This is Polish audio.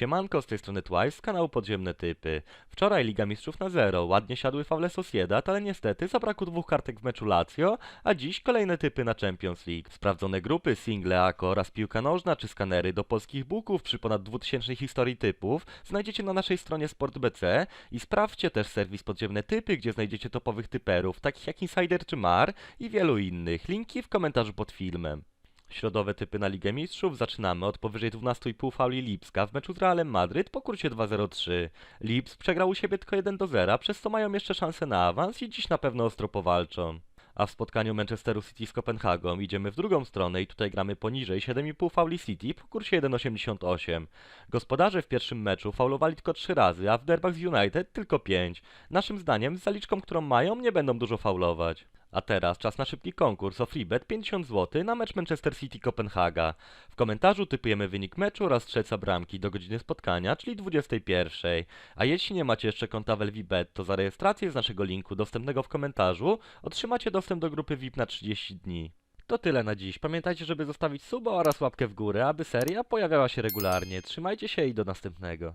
Siemanko, z tej strony Twice z kanału Podziemne Typy. Wczoraj Liga Mistrzów na zero, ładnie siadły fawle Sociedad, ale niestety zabrakło dwóch kartek w meczu Lazio, a dziś kolejne typy na Champions League. Sprawdzone grupy, single, ako oraz piłka nożna czy skanery do polskich booków przy ponad 2000 historii typów znajdziecie na naszej stronie SportBC i sprawdźcie też serwis Podziemne Typy, gdzie znajdziecie topowych typerów, takich jak Insider czy Mar i wielu innych. Linki w komentarzu pod filmem. Środowe typy na Ligę Mistrzów zaczynamy od powyżej 12,5 fauli Lipska w meczu z Realem Madryt po kursie 2-0-3. Lips przegrał u siebie tylko 1-0, przez co mają jeszcze szansę na awans i dziś na pewno ostro powalczą. A w spotkaniu Manchesteru City z Kopenhagą idziemy w drugą stronę i tutaj gramy poniżej 7,5 fauli City po kursie 1,88. Gospodarze w pierwszym meczu faulowali tylko 3 razy, a w derbach z United tylko 5. Naszym zdaniem z zaliczką, którą mają, nie będą dużo faulować. A teraz czas na szybki konkurs o freebet 50 zł na mecz Manchester City Kopenhaga. W komentarzu typujemy wynik meczu oraz strzelca bramki do godziny spotkania, czyli 21. A jeśli nie macie jeszcze konta w LVBet, to za rejestrację z naszego linku dostępnego w komentarzu otrzymacie dostęp do grupy VIP na 30 dni. To tyle na dziś. Pamiętajcie, żeby zostawić suba oraz łapkę w górę, aby seria pojawiała się regularnie. Trzymajcie się i do następnego.